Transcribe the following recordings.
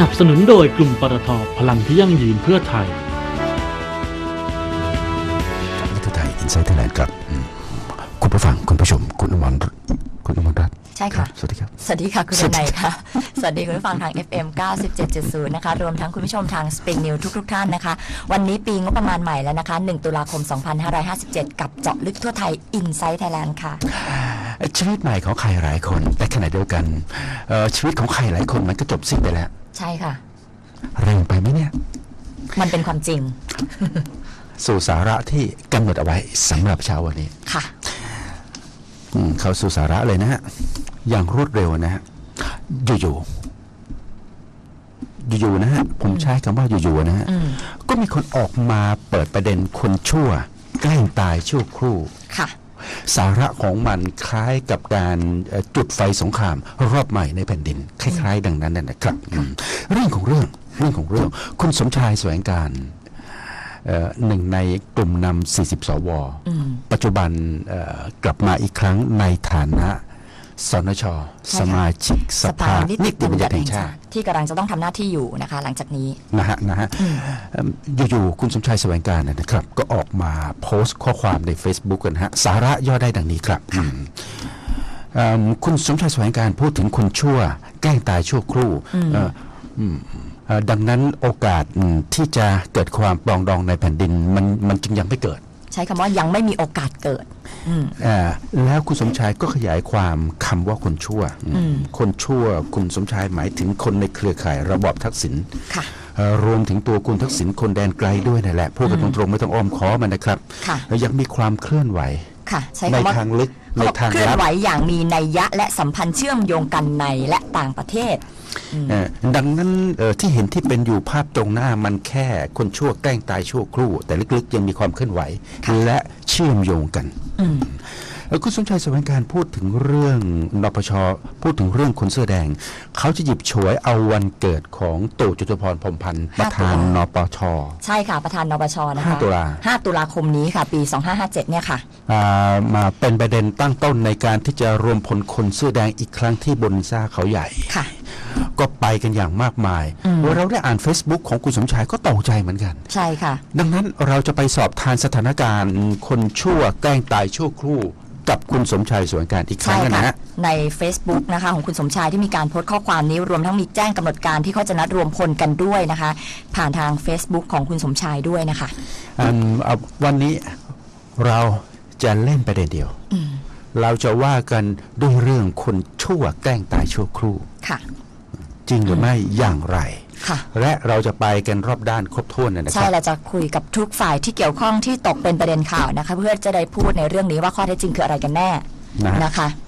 สนับสนุนโดยกลุ่มปตทพลังที่ยั่งยืนเพื่อไทยนิทไทยอินไซต์ไทยแลนด์ครับอืมคุณผู้ฟังคุณผู้ชม คุณอมรคุณอมรรัตน์ใช่ครัค่ะบสวัสดีครับ สวัสดีค่ะ คุณสวัสดีนายค่ะ สวัสดีคุณผู้ฟังทาง FM 97.0 นะคะ รวมทั้งคุณผู้ชมทาง Spring News ทุก ๆ ท่านนะคะ วันนี้ปีงบประมาณใหม่แล้วนะคะ 1 ตุลาคม 2557 กับเจาะลึกทั่วไทย Inside Thailand ค่ะ ชีวิตใหม่ของใครหลายคน แต่ขณะเดียวกันเอ่อชีวิตของใครหลายคนมันก็จบสิ้นไปแล้ว ใช่ค่ะ เร็วไปไหมเนี่ย มันเป็นความจริง สู่สาระที่กำหนดเอาไว้สำหรับเช้าวันนี้ค่ะอืมเข้าสู่สาระเลยนะฮะ อย่างรวดเร็วนะฮะ อยู่ๆ อยู่ๆ นะฮะ ผมใช้คำว่าอยู่ๆ นะฮะอืมก็มีคนออกมาเปิดประเด็นคนชั่วแกล้งตายชั่วครู่ ค่ะ สาระของมันคล้ายกับการเอ่อจุดไฟสงคราม รอบใหม่ในแผ่นดิน คล้าย ๆ ดังนั้นน่ะนะครับอืมเรื่องของเรื่องเรื่องของเรื่องคุณสมชายแสวงการเอ่อหนึ่งในกลุ่มนำ40 สวอืมปัจจุบันเอ่อกลับมาอีกครั้งในฐานะ สนชใช่ค่ะสมาชิกสภานิติบัญญัติแห่งชาติ ที่กำลังจะต้องทำหน้าที่อยู่นะคะ หลังจากนี้นะฮะนะฮะเอิ่มอยู่ๆคุณสมชายแสวงการนะนะครับ ก็ออกมาโพสต์ข้อความใน Facebook กันนะฮะสาระย่อได้ดังนี้ครับอืมเอิ่มคุณสมชายแสวงการพูดถึงคนชั่ว แกล้งตายชั่วครู่เอ่ออืมเอ่อดังนั้นโอกาสอืมที่จะเกิดความปรองดองในแผ่นดินมันมันจึงยังไม่เกิด ใช้คำว่ายังไม่มีโอกาสเกิดอืมอ่าแล้วคุณสมชายก็ขยายความคำว่าคนชั่วอืมอืมคนชั่วคุณสมชายหมายถึงคนในเครือข่ายระบอบทักษิณค่ะ เอ่อรวมถึงตัวคุณทักษิณคนแดนไกลด้วยนั่นแหละพูดกันตรงๆไม่ต้องอ้อมค้อมันนะครับค่ะ แล้วยังมีความเคลื่อนไหว ค่ะ ใช้ในคำว่าทางลึก ในทางเคลื่อนลับไหวอย่างมีนัยยะและสัมพันธ์เชื่อมโยงกันในและต่างประเทศเอ่อดังนั้นเอ่อที่เห็นที่เป็นอยู่ภาพตรงหน้ามันแค่คนชั่วแกล้งตายชั่วครู่ แต่ลึกๆยังมีความเคลื่อนไหวค่ะและเชื่อมโยงกันอืมเอ่อ คุณสมชายแสวงการพูดถึงเรื่องนปชพูดถึงเรื่องคนเสื้อแดง เขาจะหยิบฉวยเอาวันเกิดของตู่จุตพรพรหมพันธ์ประธานนปชใช่ค่ะประธานนปชนะคะห้าตุลา5ตุลาคมนี้ค่ะ ปี 2557 เนี่ยค่ะอ่ามาเป็นประเด็นตั้งต้นในการที่จะรวมพลคนเสื้อแดงอีกครั้งที่บนซ่าเขาใหญ่ค่ะ ก็ไปกันอย่างมากมายอืมว่าเราได้อ่าน Facebook ของคุณสมชายก็ตกใจเหมือนกัน ใช่ค่ะ ดังนั้นเราจะไปสอบทานสถานการณ์ คนชั่วแกล้งตายชั่วครู่ กับคุณสมชายสวนการอีกครั้ใช่งนะค่ะฮะใน Facebook นะคะของคุณสมชายที่มีการโพสต์ข้อความนี้รวมทั้งมีแจ้งกำหนดการที่เขาจะนัดรวมพลกันด้วยนะคะ ผ่านทาง Facebook ของคุณสมชายด้วยนะคะอืมเอาวันนี้เราจะเล่นประเด็นเดียวอืมเราจะว่ากันด้วยเรื่องคนชั่วแกล้งตายชั่วครู่ค่ะจริงหรือไม่อย่างไรค่ะ และเราจะไปกันรอบด้านครบถ้วนนะนะคใช่รับเราจะคุยกับทุกฝ่ายที่เกี่ยวข้องที่ตกเป็นประเด็นข่าวนะคะ เพื่อจะได้พูดในเรื่องนี้ว่าข้อเท็จจริงคืออะไรกันแน่นะฮะนะคะเอ่อ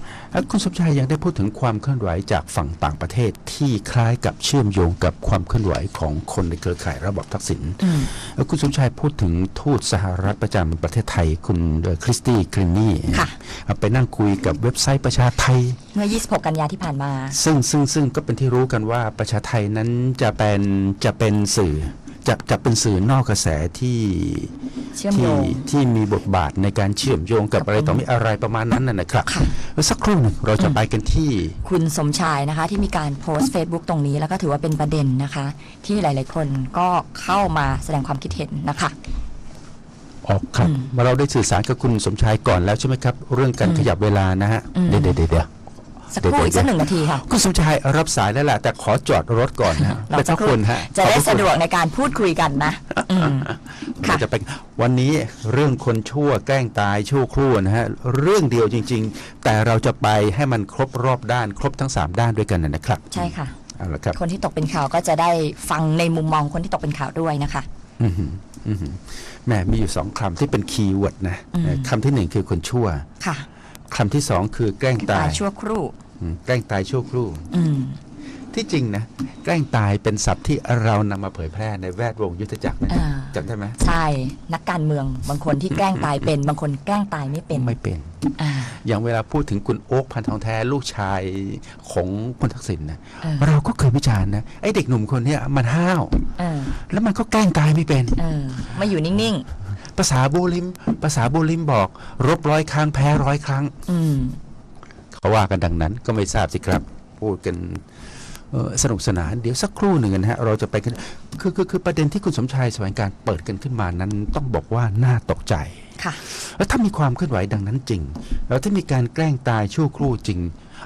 คุณสมชายยังได้พูดถึงความเคลื่อนไหวจากฝั่งต่างประเทศที่คล้ายกับเชื่อมโยงกับความเคลื่อนไหวของคนในเครือข่ายระบอบทักษิณอืมเอ่อคุณสมชายพูดถึงทูตสหรัฐประจำประเทศไทยคุณเอ่อคริสตี้กรีนนี่ค่ะเอ่อไปนั่งคุยกับเว็บไซต์ประชาไทยเมื่อ 26 กันยาที่ผ่านมา ซึ่งซึ่งซึ่งก็เป็นที่รู้กันว่าประชาไทยนั้นจะเป็นจะเป็นสื่อ จะจะเป็นสื่อนอกกระแสที่เชื่อมโยที่งที่มีบทบาทในการเชื่อมโยงกับกับอะไรต่อมีอะไรประมาณนั้นน่ะนะครับค่ะแล้วสักครู่หนึ่งเราจะไปกันที่ คุณสมชายนะคะ ที่มีการโพสต์ Facebook ตรงนี้แล้วก็ถือว่าเป็นประเด็นนะคะ ที่หลาย ๆ คนก็เข้ามาแสดงความคิดเห็นนะคะออกครับเราได้สื่อสารกับคุณสมชายก่อนแล้วใช่ไหมครับ เรื่องการขยับเวลานะฮะอืมเดี๋ยวเดี๋ยวเดี๋ยวเดี๋ยว สักครู่อีกสักหนึ่งนาทีค่ะคุณสมชายรับสายแล้วแหละแต่ขอจอดรถก่อนนะฮะเราเป็นพจะระคุณฮะจะได้ขอบพรสะดวกในการพูดคุยกันนะอืมเราค่ะจะเป็นวันนี้เรื่องคนชั่วแกล้งตายชั่วครู่นะฮะเรื่องเดียวจริง ๆ แต่เราจะไปให้มันครบรอบด้าน ครบทั้ง 3 ด้านด้วยกันนะนะครับ ใช่ค่ะเอาละครับคนที่ตกเป็นข่าวก็จะได้ฟังในมุมมองคนที่ตกเป็นข่าวด้วยนะคะอือหืออือหือแหม่มีอยู่สองคำที่เป็นคีย์เวิร์ดนะอืมเอ่อคำที่หนึ่งคือคนชั่วค่ะคำที่สองคือแกล้งตายชั่วครู่อืม แกล้งตายชั่วครู่อืมที่จริงนะแกล้งตายเป็นศัพท์ที่เรานำมาเผยแพร่ในแวดวงยุทธจักรนะอ่าจำได้ไหมใช่นักการเมืองบางคนที่แกล้งตายเป็น บางคนแกล้งตายไม่เป็นไม่เป็นอ่าอย่างเวลาพูดถึงคุณโอ๊คพันทองแท้ลูกชายของคุณทักษิณนะเออเราก็เคยวิจารณ์นะไอ้เด็กหนุ่มคนเนี้ยมันห้าวเออแล้วมันก็แกล้งตายไม่เป็นเออไม่อยู่นิ่งภาษาโบลิมภาษาโบลิมบอก รบร้อยครั้งแพ้ร้อยครั้งๆอืม เขาว่ากันดังนั้น ก็ไม่ทราบสิครับ พูดกันเอ่อสนุกสนานเดี๋ยวสักครู่หนึ่งนะฮะเราจะไปกันคือคือคือประเด็นที่คุณสมชายแสวงการเปิดกันขึ้นมานั้น ต้องบอกว่าน่าตกใจค่ะแล้วถ้ามีความเคลื่อนไหวดังนั้นจริง แล้วถ้ามีการแกล้งตายชั่วครู่จริง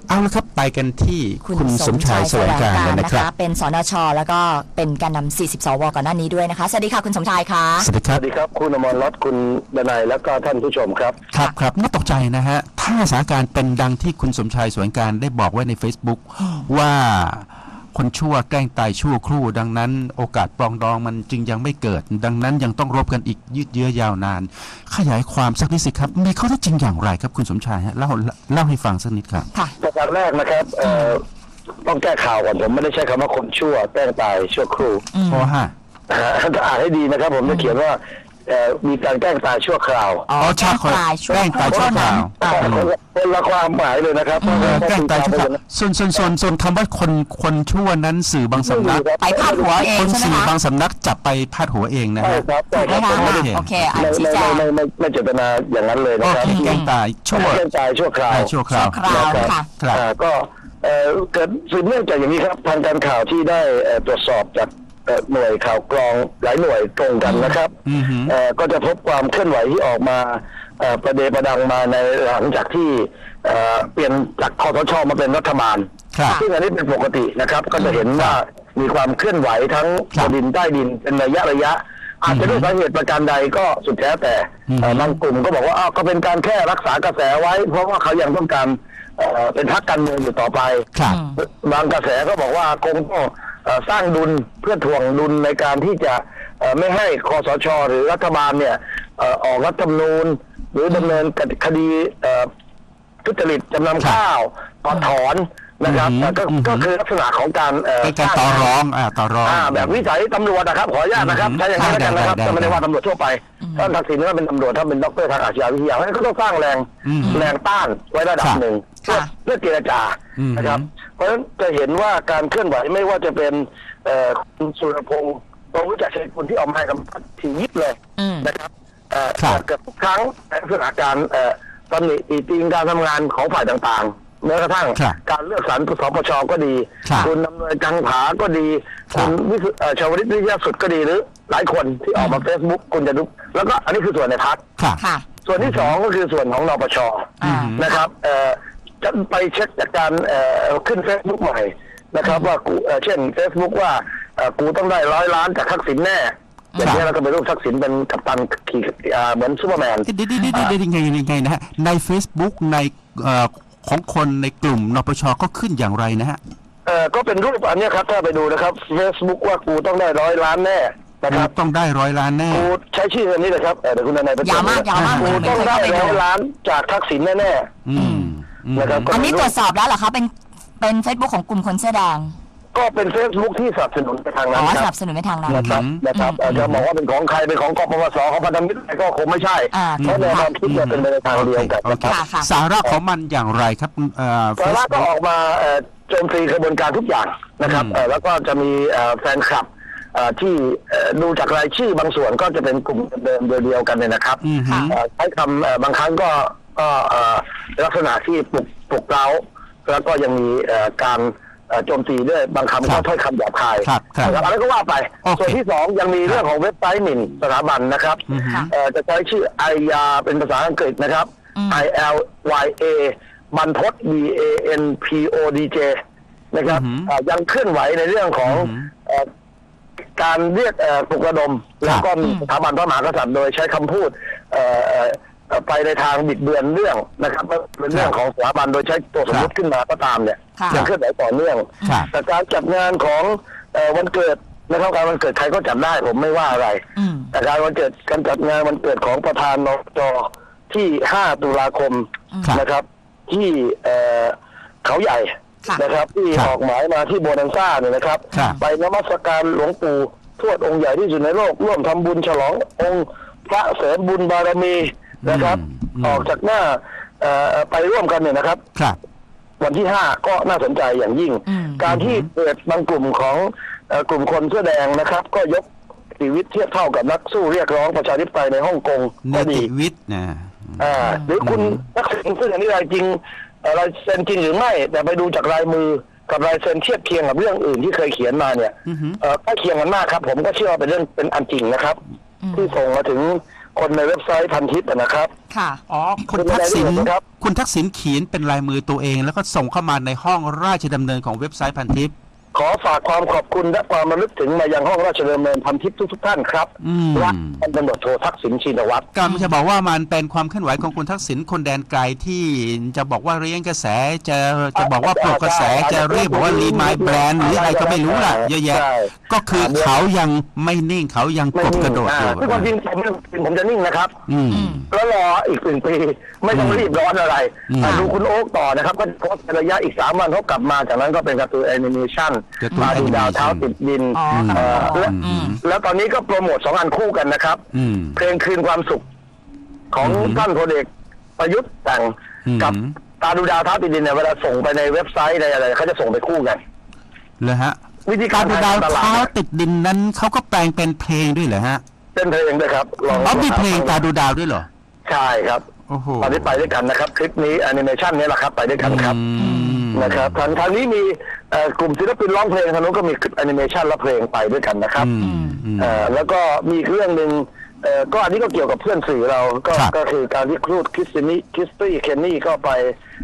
เอาละครับไปกันที่คุณสมชายแสวงการเลยนะครับเป็นสนชแล้วก็เป็นแการนำ40สวก่อนหน้านี้ด้วยนะคะสวัสดีค่ะคุณสมชายค่ะสวัสดีคสรับวัสดีครับคุณอมรรัตน์คุณดนัยแล้วก็ท่านผู้ชมครับครับครับน่าตกใจนะฮะ ถ้าสถานการณ์เป็นดังที่คุณสมชายแสวงการได้บอกไว้ใน Facebook ว่าคนชั่วแกล้งตายชั่วครู่ ดังนั้นโอกาสปรองดองมันจึงยังไม่เกิด ดังนั้นยังต้องรบกันอีกยืดเยื้อยาวนาน ขยายความสักนิดสิครับมีข้อเท็จจริงอย่างไรครับคุณสมชายฮะเล่าเล่าให้ฟังสักนิดครับค่ะประการแรกนะครับเอ่อต้องแก้ข่าวก่อนผมไม่ได้ใช้คำว่าคนชั่วแกล้งตายชั่วครู่อืมเพราะว่านะฮะถ้าอ่านให้ดีนะครับ ผมจะเขียนว่า เอ่อมีการแกล้งตายชั่วคราวอ๋ออ๋อชาแกล้งตายชั่วแกล้งตายชั่วคราวอ่าคนละคนละความหมายเลยนะครับเออแกล้งตายชั่วคราวส่วนส่วนส่วนส่วนคำว่าคนคนชั่วนั้นสื่อบางสำนักไปพาดหัวเองคนใช่ไหมสื่อคะบางสำนักจับไปพาดหัวเองนะใช่ฮะครับใช่ถูกไหมครับคะผมไม่ได้โอเคอ่านไม่ชี้ไม่แจงไม่ไม่ไม่เจตนาอย่างนั้นเลยโอนะครับเคแกล้งตายชั่วแกล้งตายชั่วคราวตายชั่วคราวชั่วคราวนะค่ะครับอ่าก็เอ่อเกิดสืบเนื่องจากอย่างนี้ครับทางการข่าวที่ได้เอ่อตรวจสอบจากเอ่อ หน่วยข่าวกรองหลายหน่วยตรงกันนะครับอือหือเอ่อก็จะพบความเคลื่อนไหวที่ออกมาเอ่อประเดประดังมาในหลังจากที่เอ่อเปลี่ยนจากคอสชมาเป็นรัฐบาลครับซึ่งอันนี้เป็นปกตินะครับ ก็จะเห็นว่ามีความเคลื่อนไหวทั้งครับบนดินใต้ดินเป็นระยะระยะ อาจจะด้วยสาเหตุประการใดก็สุดแท้แต่อืมเอ่อบางกลุ่มก็บอกว่าอ้าวก็เป็นการแค่รักษากระแสไว้ เพราะว่าเขายังต้องการเอ่อเป็นพรรคการเมืองอยู่ต่อไปครับอืมบางกระแสก็บอกว่าคงต้องเอ่อ สร้างดุลเพื่อถ่วงดุลในการที่จะเอ่อไม่ให้คอสช หรือรัฐบาลเนี่ยเอ่อออกรัฐธรรมนูญ หรือดำเนินคดีเอ่อทุจริตจำนำข้าวถอนถอนนะครับอืมแต่ก็อืมก็คือลักษณะของการเอ่อเป็นการต่อร้องอ่าต่อร้องอ่าแบบวิสัยตำรวจนะครับ ขออนุญาตนะครับอืมใช้อย่างนี้แล้วกันนะครับได้ได้จะไม่ได้ได้ว่าตำรวจทั่วไปท่านทักษิณว่าเป็นตำรวจถ้าเป็นด็อกเตอร์ทางอาชญาวิทยาเพราะฉะนั้นก็ต้องสร้างแรงอืมแรงต้านไว้ระดับครับหนึ่ง เพื่อค่ะเพื่อเจรจาอืมนะครับ เพราะฉะนั้นจะเห็นว่าการเคลื่อนไหวไม่ว่าจะเป็นเอ่อคุณสุรพงศ์ตรงรู้จักชัยคุณที่ออกมาให้กับทียิบเลยอืมนะครับเอ่อครับเกือบทุกครั้งในสถานการณ์เอ่อตำหนิติติงการทำงานของฝ่ายต่างๆแม้กระทั่งครับการเลือกสรรสปชก็ดีครับคุณดำเนินกังผาก็ดีครับคุณวิสุเอ่อชาวลิตวิทยาสุดก็ดีหรือ หลายคนที่ออกมาเฟซบุ๊กคุณจะดูแล้วก็อันนี้คือส่วนในพักครับค่ะส่วนที่สองก็คือส่วนของนปชอ่านะครับ เอ่อจะไปเช็คจากการเอ่อขึ้นเฟซบุ๊กใหม่นะครับ ว่ากูเอ่อเช่นเฟซบุ๊กว่าเอ่อกูต้องได้ร้อยล้านจากทักษิณแน่อย่างนี้ยเราก็ไปรูปทักษิณเป็นกัปตันขี่อ่าเหมือนซูเปอร์แมนเดี๋ยวเดี๋ยวเดี๋ยวเดี๋ยวยังไงยังไงนะฮะใน Facebook ในเอ่อของคนในกลุ่มนปชก็ขึ้นอย่างไรนะฮะเอ่อก็เป็นรูปอันเนี้ยครับถ้าไปดูนะครับ Facebook ว่ากูต้องได้ร้อยล้านแน่นะครับต้องได้ร้อยล้านแน่กูใช้ชื่ออันนี้เลยครับเอ่อเดี๋ยวคุณนายไปยาวมากยาวมากกูต้องได้ร้อยล้านจากทักษิณแน่อืมอืม นะครับอันนี้ตรวจสอบแล้วเหรอคะเป็นเป็นเฟซบุ๊กของกลุ่มคนเสื้อแดงๆก็เป็น Facebook ที่สนับสนุนไปทางอ๋นั้นอคสรันับบสนุนในทางนั้น นะครับอืมนะครับเอ่อจะบอกว่าเป็นของใครเป็นของกปปสของพันธมิตรอะไรก็คงไม่ใช่อ่า เพราะแนวความคิดเนี่ยเป็นไปในทางเดียวกันโอนะเคครับ ค่ะค่ะ สาระของมันอย่างไรครับเอ่อ สาระก็ Facebook ออกมาเอ่อโจมตีกระบวนการทุกอย่างนะครับอืม เอ่อแล้วก็จะมีเอ่อแฟนคลับเอ่อที่เอ่อดูจากรายชื่อบางส่วนก็จะเป็นกลุ่มเดิมๆเดียวๆกันเนี่ยนะครับอืมฮึเอ่อใช้คำเอ่อบางครั้งก็ ก็เอ่อลักษณะที่ปลุกปลุกเร้า แล้วก็ยังมีเอ่อการเอ่อโจมตีด้วยบางคำครัก็บถ้อยคำหยาบคายครับครับนะครับอะไรก็ว่าไปโอเคส่วนที่สองยังมีเรื่องของเว็บไซต์หมิ่นสถาบันนะครับอือฮึค่ะเอ่อจะใช้ชื่อไอยาเป็นภาษาอังกฤษนะครับอืม I L Y A บรรพต B A N P O D J นะครับอือหือเอ่อยังเคลื่อนไหวในเรื่องของอือหือเอ่อการเรียกเอ่อปลุกระดม แล้วก็มีอืมสถาบันพระมหากษัตริย์โดยใช้คำพูด เอ่อเอ่อเอ่อไปในทางบิดเบือนเรื่องนะครับว่าเป็นเรื่องของสถาบันโดยใช้ตัวสมมติขึ้นมาก็ตามเนี่ยค่ะ ยังเคลื่อนไหวต่อเนื่องครับ แต่การจัดงานของเอ่อวันเกิดนะครับการวันเกิดใครก็จัดได้ผมไม่ว่าอะไร อืม แต่การวันเกิดการจัดงานวันเกิดของประธานนจที่ 5 ตุลาคมครับ นะครับ ที่เอ่อเขาใหญ่ค่ะนะครับ ที่ครับออกหมายมาที่โบนันซ่าเนี่ยนะครับ ครับ ไปนมัสการหลวงปู่ทวดองค์ใหญ่ที่สุดในโลก ร่วมทำบุญฉลององค์พระเสริมบุญบารมี นะครับอืมออกจากหน้าเอ่อไปร่วมกันเนี่ยนะครับครับวันที่ห้าก็น่าสนใจอย่างยิ่งอืมการที่เกิดบางกลุ่มของเอ่อกลุ่มคนเสื้อแดงนะครับ ก็ยกชีวิตเทียบเท่ากับนักสู้เรียกร้องประชาธิปไตยในฮ่องกงเนก็ดีติวิทย์นะอ่าหรือคุณทักษิณซึ่งอันนี้รายจริงเอ่อรายเซ็นจริงหรือไม่ แต่ไปดูจากลายมือกับลายเซ็นเทียบเคียงกับเรื่องอื่นที่เคยเขียนมาเนี่ยอือฮึเอ่อใกล้เคียงกันมากครับ ผมก็เชื่อว่าเป็นเรื่องเป็นอันจริงนะครับ ที่ส่งมาถึง คนในเว็บไซต์พันทิปอะนะครับ ค่ะ อ๋อ คุณทักษิณเป็นรายละเอียดนะครับ คุณทักษิณเขียนเป็นลายมือตัวเอง แล้วก็ส่งเข้ามาในห้องราชดำเนินของเว็บไซต์พันทิป ขอฝากความขอบคุณและความระลึกถึงมายังห้องราชดำเนินพันทิพย์ทุกๆท่านครับอืม รักพันตำรวจโททักษิณชินวัตรการจะบอกว่ามันเป็นความเคลื่อนไหวของคุณทักษิณคนแดนไกลที่จะบอกว่าเรียงกระแสจะจะบอกว่าปลุกกระแสจะเรียกบอกว่ารีมายแบรนด์หรืออะไรก็ไม่รู้ล่ะเยอะแยะใช่ก็คือเขายังไม่นิ่งเขายังไม่กบนิ่งกระโดดอยู่อ่าซึ่งความจริงผมผมจะนิ่งนะครับ อืม แล้วรออีกหนึ่งปี ไม่ต้องรีบร้อนอะไรอืม อะดูคุณโอ๊กต่อนะครับ ก็โพสต์เป็นระยะอีกสามวันเขากลับมาจากนั้นก็เป็นการ์ตูนแอนิเมชันการ์ตูนมาดูดาวเท้าติดดินอ๋อเอ่อและอืม แล้วตอนนี้ก็โปรโมทสองอันคู่กันนะครับ อืม เพลงคืนความสุข ของอืมท่านพลเอกประยุทธ์แต่งอืม กับตาดูดาวเท้าติดดินเนี่ยเวลาส่งไปในเว็บไซต์ในอะไรเขาจะส่งไปคู่กันเลยฮะวิธีกาการรดูดาวตลาเท้าติดดินนั้นเขาก็แปลงเป็นเพลงด้วยเหรอฮะเป็นเพลงด้วยครับลองอ๋อมีเพลงตาดูดาวด้วยเหรอ ใช่ครับ โอ้โหตอนนี้ไปด้วยกันนะครับ คลิปนี้แอนิเมชันนี้แหละครับ ไปด้วยกันครับ อืม นะครับทางทางนี้มีเอ่อกลุ่มศิลปินร้องเพลงทางนู้นก็มีคลิปแอนิเมชันและเพลงไปด้วยกันนะครับอืมอืมเอ่อแล้วก็มีอีกเรื่องหนึ่งเอ่อก็อันนี้ก็เกี่ยวกับเพื่อนสื่อเราก็ครับก็คือการที่ครูดคริสตินีคริสตี้เคนนี่ก็ไป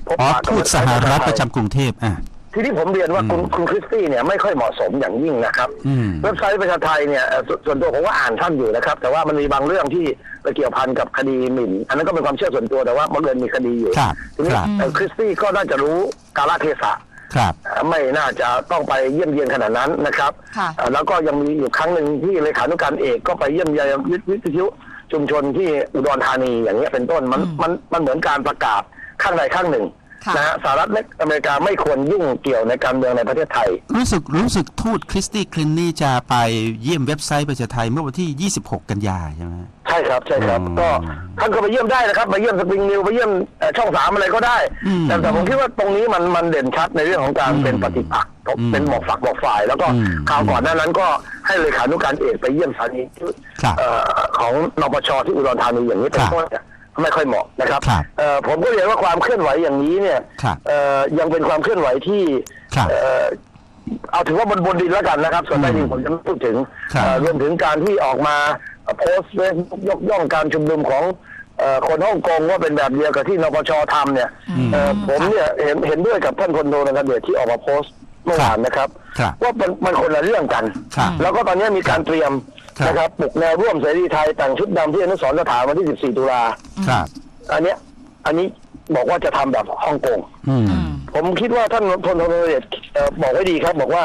พบอ๋อปะกับทูตสหรัฐประจำกรุงเทพอะ ทีนี้ผมเรียนว่าคุณคุณคริสตี้เนี่ยไม่ค่อยเหมาะสมอย่างยิ่งนะครับอืมเว็บไซต์ประชาไทยเนี่ยเอ่อสส่วนตัวผมก็อ่านท่านอยู่นะครับ แต่ว่ามันมีบางเรื่องที่ไปเกี่ยวพันกับคดีหมิ่น อันนั้นก็เป็นความเชื่อส่วนตัวแต่ว่าบังเอิญมีคดีอยู่ครับทีนี้ครับเอ่อคริสตี้ก็น่าจะรู้กาลเทศะครับไม่น่าจะต้องไปเยี่ยมเยียนขนาดนั้นนะครับค่ะเอ่อแล้วก็ยังมีอยู่ครั้งหนึ่งที่เลขานุการเอกก็ไปเยี่ยมเยียนวิวิทยุชุมชนที่อุดรธานีอย่างเงี้ยเป็นต้นมันอืมมันมันเหมือนการประกาศข้างใดข้างหนึ่งค่ะ นะฮะสหรัฐอเมริกาไม่ควรยุ่งเกี่ยวในการเมืองในประเทศไทย รู้สึกรู้สึกทูตคริสตี้คลินนี่จะไปเยี่ยมเว็บไซต์ประชาไทยเมื่อวันที่ 26 กันยาใช่ไหมใช่ครับใช่ครับอืมก็ท่านก็ไปเยี่ยมได้นะครับไปเยี่ยมสปริงนิวไปเยี่ยมเอ่อช่องสามอะไรก็ได้อืมแต่แต่ผมคิดว่าตรงนี้มันมันเด่นชัดในเรื่องของการอืมเป็นปฏิปักษ์อืมเป็นหมอกฝักหมอกฝ่าย แล้วก็อืมข่าวก่อนหน้านั้นก็ให้เลขานุการเอกไปเยี่ยมสถานีครับเอ่อของนปชที่อุดรธานีอย่างนี้เป็นครับต้นเนี่ย ไม่ค่อยเหมาะนะครับครับเอ่อผมก็เรียนว่าความเคลื่อนไหวอย่างนี้เนี่ยครับเอ่อยังเป็นความเคลื่อนไหวที่ครับเอ่อเอาถือว่าบนบนดินแล้วกันนะครับ ส่วนใต้ดินผมจะไม่พูดถึงครับเอ่อรวมถึงการที่ออกมาโพสต์เฟซบุ๊กยกย่องการชุมนุมของเอ่อคนฮ่องกงว่าเป็นแบบเดียวกับที่นปชทำเนี่ยเอ่อผมเนี่ยเห็นเห็นด้วยกับท่านพลโทนันทเดชที่ออกมาโพสต์เมื่อวานนะครับครับว่ามันมันคนละเรื่องกันครับแล้วก็ตอนนี้มีการเตรียมครับ นะครับปลุกแนวร่วมเสรีไทยแต่งชุดดำที่อนุสรณ์สถานวันที่ 14 ตุลาครับอันเนี้ยอันนี้บอกว่าจะทำแบบฮ่องกงอืมผมคิดว่าท่านพลโทนเดชเอ่อบอกไว้ดีครับ บอกว่า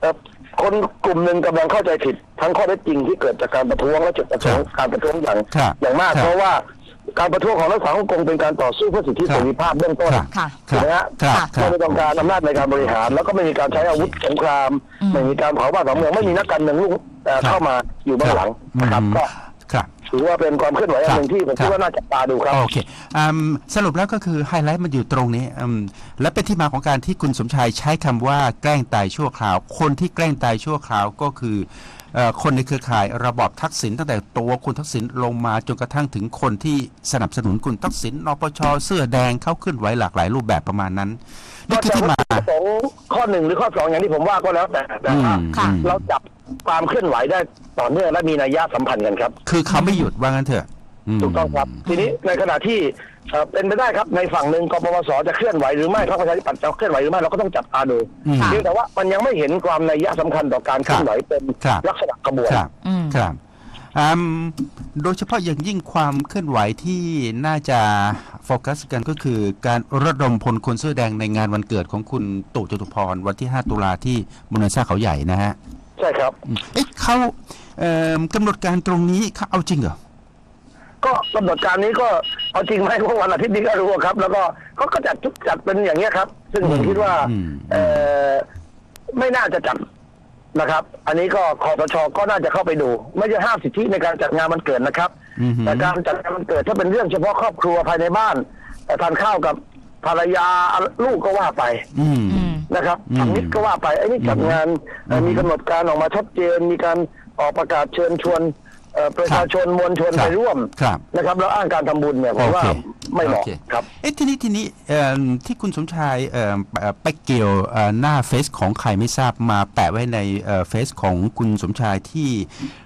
เอ่อคนกลุ่มหนึ่งกำลังเข้าใจผิดทั้งข้อเท็จจริงที่เกิดจากการประท้วงและจุดประสงค์การประท้วงอย่างครับอย่างมากครับเพราะว่า การประท้วงของนักศึกษาฮ่องกงเป็นการต่อสู้เพื่อสิทธิครัเสบรีภาพเบื้องต้นครับค่ะครับนะฮะครับครัไม่บต้องการอำนาจในการบริหาร แล้วก็ไม่มีการใช้อาวุธสงครามอืมไม่มีการเผาบ้านเผาเมืองไม่มีนักการเมืองลูกเอ่อครับเข้ามาอยู่เบื้องหลังนะครับอืมก็ครับถือว่าเป็นความเคลื่อนไหวอันหนึ่งที่ผมคิดว่าน่าจับตาดูครับโอเคอืมสรุปแล้วก็คือไฮไลท์มันอยู่ตรงนี้อืมและเป็นที่มาของการที่คุณสมชายใช้คำว่าแกล้งตายชั่วคราว คนที่แกล้งตายชั่วคราวก็คือเอ่อ คนในเครือข่ายระบอบทักษิณตั้งแต่ตัวคุณทักษิณลงมาจนกระทั่งถึงคนที่สนับสนุนคุณทักษิณนปชเสื้อแดงเข้าขึ้นไหวหลากหลายรูปแบบประมาณนั้นนี่คือที่มาข้อสองข้อหนึ่งหรือข้อสองอย่างที่ผมว่าก็แล้วแต่แต่ว่าอืมค่ะอืมเราจับความเคลื่อนไหวได้ต่อเนื่องและมีนัยยะสัมพันธ์กันครับ คือเขาไม่หยุดว่างั้นเถอะมถูกต้องครับ ทีนี้ในขณะที่เอ่อ เป็นไปได้ครับในฝั่งหนึ่งกปปสจะเคลื่อนไหวหรือไม่พรรคประชาธิปัตย์จะเคลื่อนไหวหรือไม่เราก็ต้องจับตาดูอืมเพียงแต่ว่ามันยังไม่เห็นความนัยยะสำคัญต่อการเคลื่อนไหวเป็นครับลักษณะขบวนครับอืมครับอืมโดยเฉพาะอย่างยิ่งความเคลื่อนไหวที่น่าจะโฟกัสกันก็คือการระดมพลคนเสื้อแดงในงานวันเกิดของคุณตู่จตุพรวันที่ 5 ตุลาที่บนซ่าเขาใหญ่นะฮะ ใช่ครับอืมเอ๊ะเขาเอ่อกำหนดการตรงนี้เขาเอาจริงเหรอ ก็กำหนดการนี้ก็เอาจริงไหมว่าวันอาทิตย์นี้ก็รู้ครับ แล้วก็เขาก็จัดทุกจัดเป็นอย่างเงี้ยครับ ซึ่งผมคิดว่าอืมเออไม่น่าจะจัดนะครับ อันนี้ก็คอสชก็น่าจะเข้าไปดู ไม่ใช่ห้ามสิทธิในการจัดงานมันเกิดนะครับอือหือแต่การจัดงานมันเกิดถ้าเป็นเรื่องเฉพาะครอบครัวภายในบ้านแต่ทานข้าวกับภรรยาลูกก็ว่าไปอืมอืมนะครับอืมทำนิดก็ว่าไปไอ้นี่จัดงานเอ่ออืมมีกำหนดการออกมาชัดเจนมีการออกประกาศเชิญชวนเอ่อ ประชาชนมวลชนครับไปร่วมครับนะครับแล้วอ้างการทำบุญเนี่ยผมว่าโอเคไม่เหมาะโอเคครับเอ๊ะทีนี้ทีนี้เอิ่มที่คุณสมชายเอิ่มเอ่อไปเกี่ยวเอ่อหน้าเฟซของใครไม่ทราบมาแปะไว้ในเอ่อเฟซของคุณสมชายที่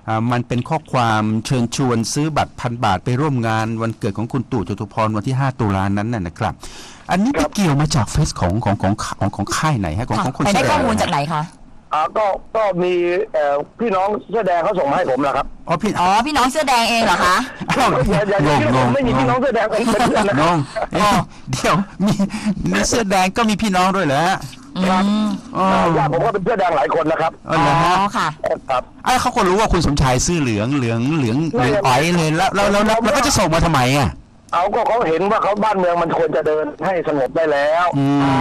อ่ามันเป็นข้อความเชิญชวนซื้อบัตรพันบาทไปร่วมงานวันเกิดของคุณตู่จตุพรวันที่ 5 ตุลานั้นน่ะนะครับ อันนี้ไปครับเกี่ยวมาจากเฟซของของของของของค่ายไหนฮะของค่ะของคุณไปได้แสข้อมูลจากไหนคะ อ่าก็ก็มีเอ่อพี่น้องเสื้อแดงเขาส่งมาให้ผมแหละครับอ๋อพี่อ๋อพี่น้องเสื้อแดงเองเหรอคะ อ้าวอย่าอย่าอย่าคิดว่าผมไม่มีพี่น้องเสื้อแดงเป็นเพื่อนนะคน้รัอบงเอ๊ะเดี๋ยวมีมีเสื้อแดงก็มีพี่น้องด้วยเหรอฮะครับอ๋ออ่าญาติผมก็เป็นเสื้อแดงหลายคนนะครับอ๋ออ๋เหรอฮะอค่ะ ครับ ไอ้เขาก็รู้ว่าคุณสมชายซื้อเหลืองเหลืองเหลืองเหไม่ลืองไม่อ้อยเลยแล้วแล้วแล้วแล้วแล้วก็จะส่งมาทำไมอะ เอาก็เขาเห็นว่าเขาบ้านเมืองมันควรจะเดินให้สงบได้แล้วอืมอ๋อ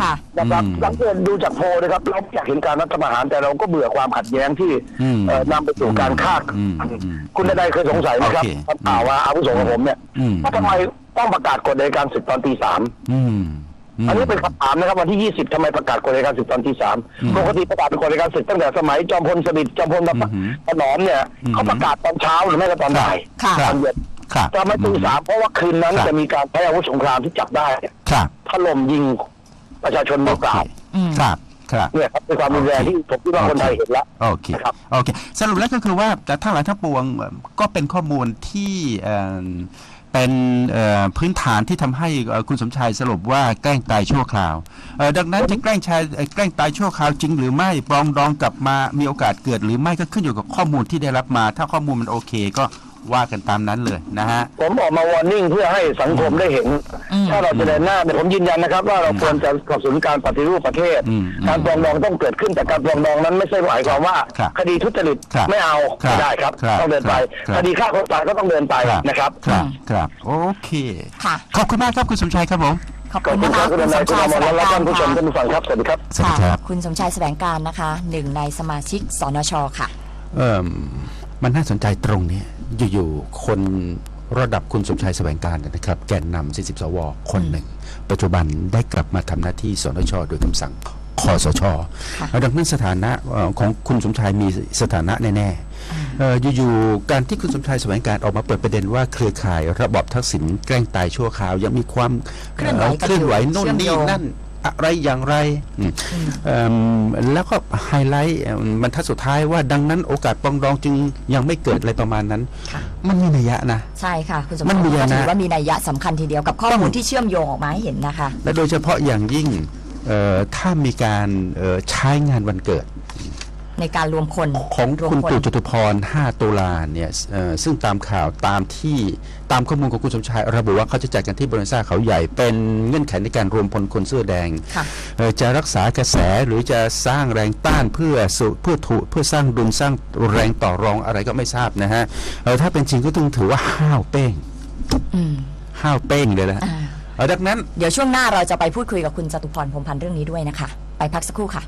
ค่ะ นะครับอืม สังเกตดูจากโพลนะครับ เราอยากเห็นการรัฐประหารแต่เราก็เบื่อความขัดแย้งที่อืมเอ่อนำไปสู่การฆ่าอืมอืมคุณใดๆเคยสงสัยไหมครับโอเคคำข่าวว่าอาวุโสของผมเนี่ยอืม ว่าทำไมต้องประกาศกฎอัยการศึกตอนตีสาม อืมม อันนี้เป็นคำถามนะครับ วันที่ 20ทำไมประกาศกฎอัยการศึกตอนที่สามอืมปกติประกาศเป็นกฎอัยการศึกตั้งแต่สมัยจอมพลสฤษดิ์จอมพลประอืมถนอมเนี่ยอืมเขาประกาศตอนเช้าหรือไม่ก็ตอนบ่ายค่ะคตรัอบนเย็น ครับจะไม่ตีสามเพราะว่าคืนนั้นครับจะมีการใช้อาวุธสงครามที่จับได้ครับถล่มยิงประชาชนโอมือเปเคล่าอืมครับครับเนี่ยครับเป็นความรุนแรงที่ผมคิดว่าคนไทยเห็นแล้วโอเคครับโอเคสรุปแล้วก็คือว่าแต่ทั้งหลายทั้งปวงเอ่อก็เป็นข้อมูลที่เอ่อเป็นเอ่อพื้นฐานที่ทำให้เอ่อคุณสมชายสรุปว่าแกล้งตายชั่วคราวเอ่อดังนั้นจะแกล้งชายเอ่อแกล้งตายชั่วคราวจริงหรือไม่ปรองดองกลับมามีโอกาสเกิดหรือไม่ก็ขึ้นอยู่กับข้อมูลที่ได้รับมา ถ้าข้อมูลมันโอเค ก็ ว่ากันตามนั้นเลยนะฮะ ผมออกมาวอร์นิ่งเพื่อให้สังคมได้เห็น อืมถ้าเราจะเดินหน้าเนี่ยผมยืนยันนะครับ ว่าเราควรจะสนับสนุนการปฏิรูปประเทศ อืมการปรองดองต้องเกิดขึ้นแต่การปรองดองนั้นไม่ใช่หมายความว่า ครับคดีทุจริตครับไม่เอาครับไม่ได้ครับ ครับต้องเดินไป ครับ คดีฆ่าคนตายก็ต้องเดินไปนะครับ ครับครับ โอเค ค่ะ ขอบคุณมากครับคุณสมชายครับผม ขอบขอคุบณคุณนะคคะรับคุณคุณสนายมคุณชาอยมแสรวงและการท่านผู้ชมค่ะท่านผู้ฟังครับสวัสดีครับ สวัสดีครับ คุณสมชายแสวงการนะคะหนึ่งในสมาชิกสนชค่ะ เอ่มมันน่าสนใจตรงเนี้ย อยู่ๆคนระดับคุณสมชายแสวงการเนยนะครับ แกนนำ40สวคนหนึ่ง ปัจจุบันได้กลับมาทำหน้าที่สนชโดยคำสั่งคอสชค่ะดังนั้นสถานะเอ่อของคุณสมชายมีสถานะแน่ๆเอ่ออยู่ๆการที่คุณสมชายแสวงการออกมาเปิดประเด็นว่าเครือข่ายระบอบทักษิณแกล้งตายชั่วคราวยังมีความเคลื่อนไหวเอ่อเคลื่อนไหวกันอยู่โน่นเชื่อมนี่โยงนั่น อะไรอย่างไรอืมเอิ่มแล้วก็ไฮไลท์เอิ่มบรรทัดสุดท้ายว่าดังนั้นโอกาสปรองดองจึงยังไม่เกิดอะไรประมาณนั้นค่ะมันมีนัยยะนะใช่ค่ะคุณสมมันชายมีก็นะถือว่ามีนัยยะสำคัญทีเดียวกับข้อมูลต้องที่เชื่อมโยงออกมาให้เห็นนะคะ และโดยเฉพาะอย่างยิ่งเอ่อถ้ามีการเอ่อใช้งานวันเกิด ในการรวมคนของรวมคุณคนตู่จตุพร 5 ตุลาเนี่ยเอ่อซึ่งตามข่าวตามที่ตามข้อมูลของคุณสมชาย ระบุว่าเขาจะจัดกันที่บริษัทเขาใหญ่เป็นเงื่อนไขในการรวมพลคนเสื้อแดงค่ะเอ่อจะรักษากระแสหรือจะสร้างแรงต้านเพื่อสุเพื่อถูเพื่อสร้างดุลสร้างแรงต่อรองอะไรก็ไม่ทราบนะฮะเอ่อถ้าเป็นจริงก็ต้องถือว่าห้าวเป้งอืมห้าวเป้งเลยนะฮะอ่าเอ่อดังนั้น เดี๋ยวช่วงหน้าเราจะไปพูดคุยกับคุณจตุพรพรหมพันธ์เรื่องนี้ด้วยนะคะ ไปพักสักครู่ค่ะ